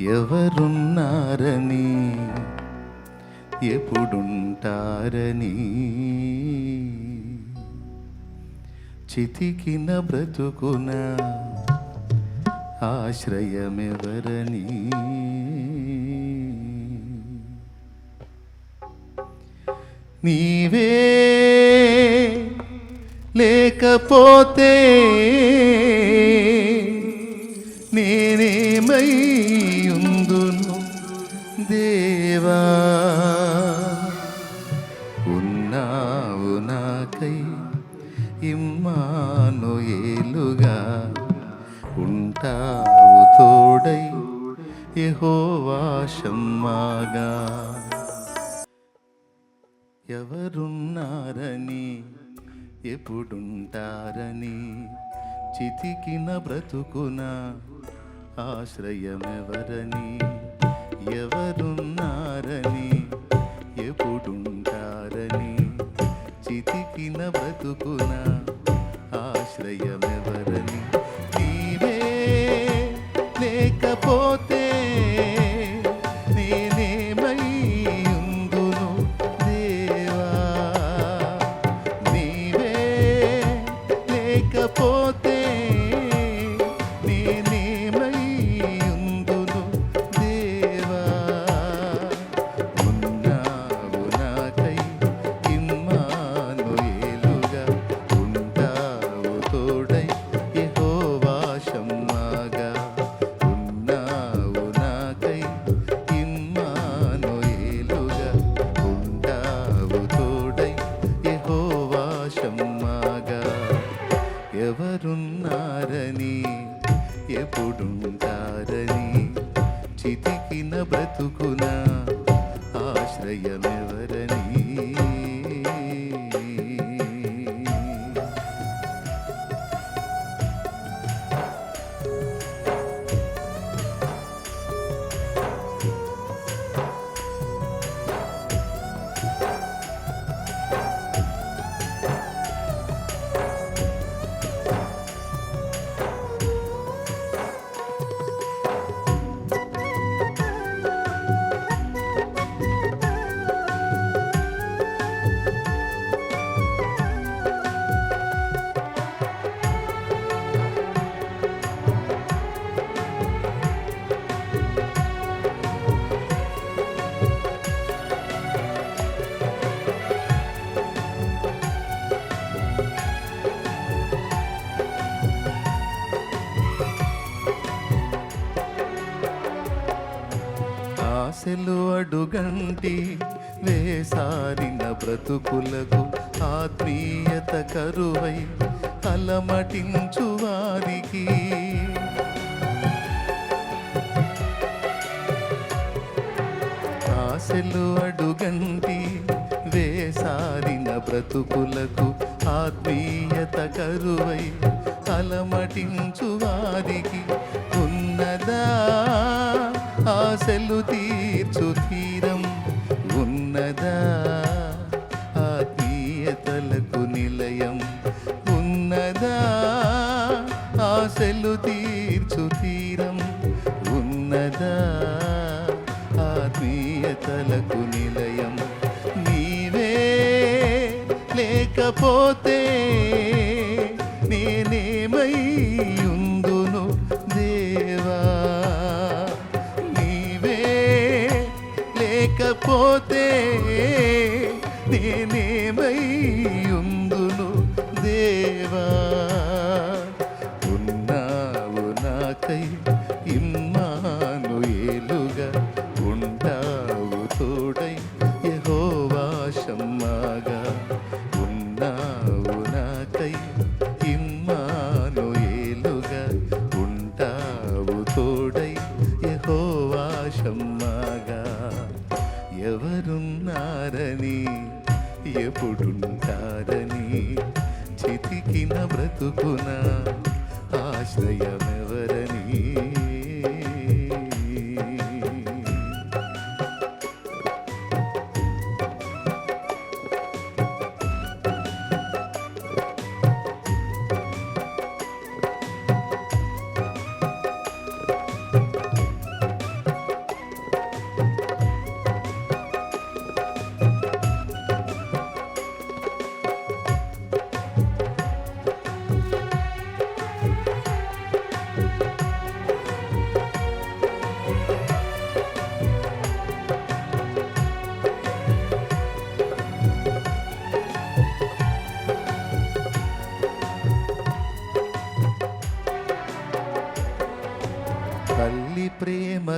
ఎవరున్నారని ఎప్పుడుంటారని? చితికిన బ్రతుకున ఆశ్రయమెవరని? నీవే లేకపోతే నేనేమై ఉందును దేవా? ఉన్నావు నాకై ఇమ్మాను ఏలుగా. ఉంటావు తోడై యెహోవా షమ్మాగా ఎవరున్నారని? ఎప్పుడుంటారని? చితికిన బ్రతుకున? ఆశ్రయమెవరని? ఎవరున్నారని? ఎప్పుడుంటారని? చితికిన బ్రతుకున? ఆశ్రయమెవరని? నీవే లేకపోతే చితికిన బ్రతుకున? ఆశ్రయమెవరని ఆశలు అడుగంటి వేసారిన బ్రతుకులకు ఆత్మీయత కరువై అలమటించు వారికి. ఆశలు అడుగంటి వేసారిన బ్రతుకులకు ఆత్మీయత కరువై అలమటించు వారికి. ఉన్నదా ఆశలు తీర్చు తీరం ఉన్నదా? ఆత్మీయతలకు నిలయం ఉన్నదా? ఆశలు తీర్చు తీరం ఉన్నదా? ఆత్మీయతలకు నిలయం నీవే లేకపోతే నేనేమై పోతే నేనేమై ఉందును దేవా? ఉన్నావు నాకై ఇమ్మాను ఎప్పుడుంటారని చితికిన బ్రతుకునా?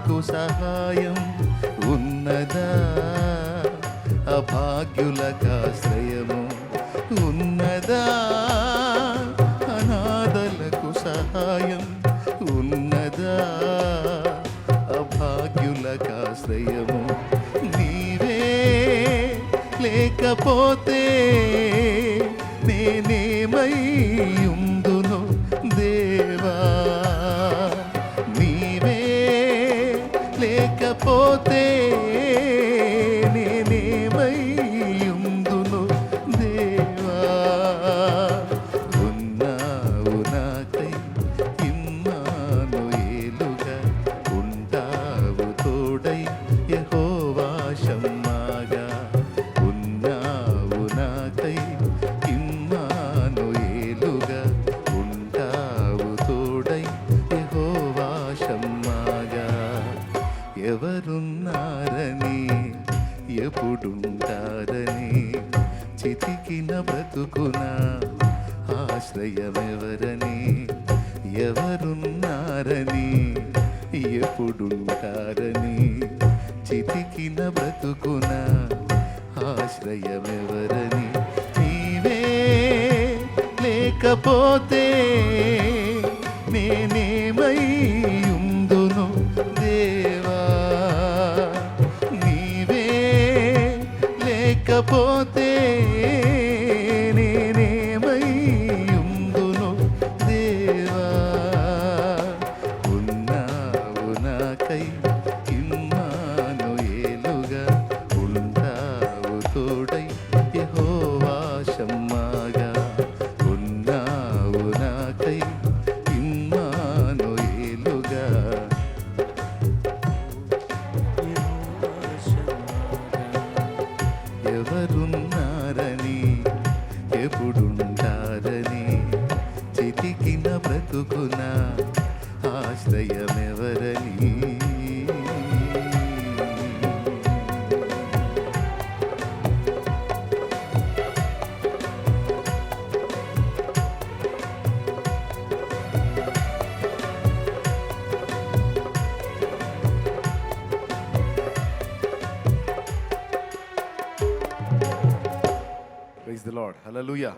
నాకు సహాయం ఉన్నదా? అభాగ్యులకాశ్రయము ఆశ్రయము ఎవరున్నారని? ఎప్పుడుంటారని? చితికిన బ్రతుకున? ఆశ్రయమెవరని? ఎవరున్నారని? ఎప్పుడుంటారని? చితికిన బ్రతుకున? ఆశ్రయమెవరని? నీవే లేకపోతే నేనేమై లేకపోతే ఉన్నారని ఎప్పుడుంటారని చితికిన బ్రతుకున ఆశ్రయమెవరని? Hallelujah.